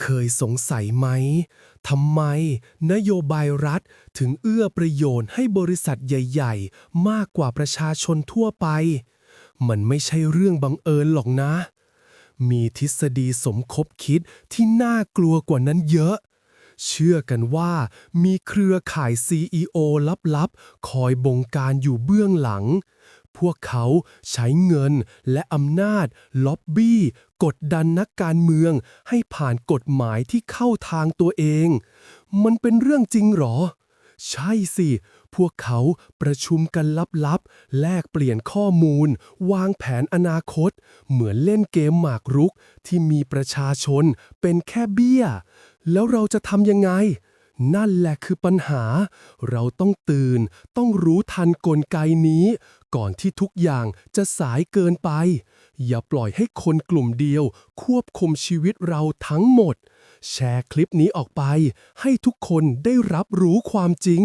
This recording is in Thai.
เคยสงสัยไหมทำไมนโยบายรัฐถึงเอื้อประโยชน์ให้บริษัทใหญ่ ๆ มากกว่าประชาชนทั่วไป มันไม่ใช่เรื่องบังเอิญหรอกนะ มีทฤษฎีสมคบคิดที่น่ากลัวกว่านั้นเยอะ เชื่อกันว่ามีเครือข่าย CEO ลับๆ คอยบงการอยู่เบื้องหลัง พวกเขาใช้เงินและอำนาจ ล็อบบี้ กดดันนักการเมือง ให้ผ่านกฎหมายที่เข้าทางตัวเอง มันเป็นเรื่องจริงหรอ ใช่สิ พวกเขาประชุมกันลับๆ แลกเปลี่ยนข้อมูล วางแผนอนาคต เหมือนเล่นเกมหมากรุกที่มีประชาชนเป็นแค่เบี้ย แล้วเราจะทำยังไงนั่นแหละคือปัญหา เราต้องตื่น ต้องรู้ทันกลไกนี้ ก่อนที่ทุกอย่างจะสายเกินไป อย่าปล่อยให้คนกลุ่มเดียว ควบคุมชีวิตเราทั้งหมด แชร์คลิปนี้ออกไป ให้ทุกคนได้รับรู้ความจริง